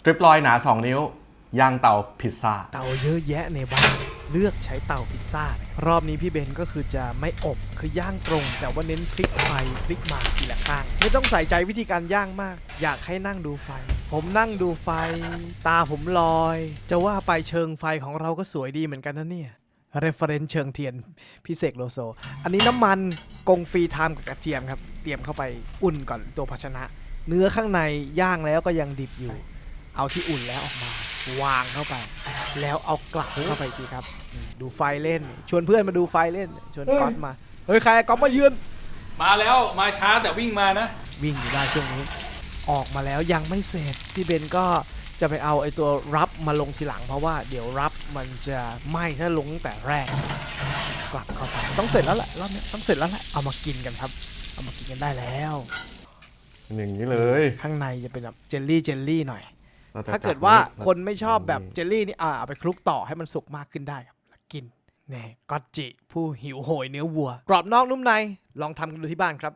สตริปลอยหนา 2 นิ้วย่างเตาพิซซ่า เตาเยอะแยะในบ้านเลือกใช้เตาพิซซ่าเลยรอบนี้พี่เบนก็คือจะไม่อบคือย่างตรง แต่ว่าเน้นพลิกไฟพลิกมาทีละข้าง ไม่ต้องใส่ใจวิธีการย่างมาก อยากให้นั่งดูไฟ ผมนั่งดูไฟ ตาผมลอย จะว่าไปเชิงไฟของเราก็สวยดีเหมือนกันนะเนี่ย r e f e r e n c เชิงเทียนพิเศษโลโซ อันนี้น้ำมันกงฟรีไทม์กับกระเทียมครับ เตรียมเข้าไปอุ่นก่อนตัวภาชนะ เนื้อข้างในย่างแล้วก็ยังดิบอยู่ เอาที่อุ่นแล้วออกมา วางเข้าไป แล้วเอากลับเข้าไปอีกทีครับนี่ดูไฟเล่น ชวนเพื่อนมาดูไฟเล่น ชวนก๊อตมา เฮ้ย ใครก๊อตมายืน มาแล้วมาช้าแต่วิ่งมานะ วิ่งอยู่ได้ช่วงนี้ ออกมาแล้วยังไม่เสร็จพี่เบนก็จะไปเอาไอ้ตัวรับมาลงทีหลังเพราะว่าเดี๋ยวรับมันจะไหม้ถ้าลงตั้งแต่แรก กลับเข้าไปต้องเสร็จแล้วแหละรอบนี้ต้องเสร็จแล้วแหละเอามากินกันครับ เอามากินกันได้แล้ว อย่างนี้เลย ข้างในจะเป็นแบบเจลลี่เจลลี่หน่อยรจะ ถ้าเกิดว่าจับคนไม่ชอบแบบเจลลี่นี่อ่าเอาไปคลุกต่อให้มันสุกมากขึ้นได้ครับแล้วกินแน่ก็อตจิผู้หิวโหยเนื้อวัว กรอบนอกนุ่มในลองทำกันดูที่บ้านครับ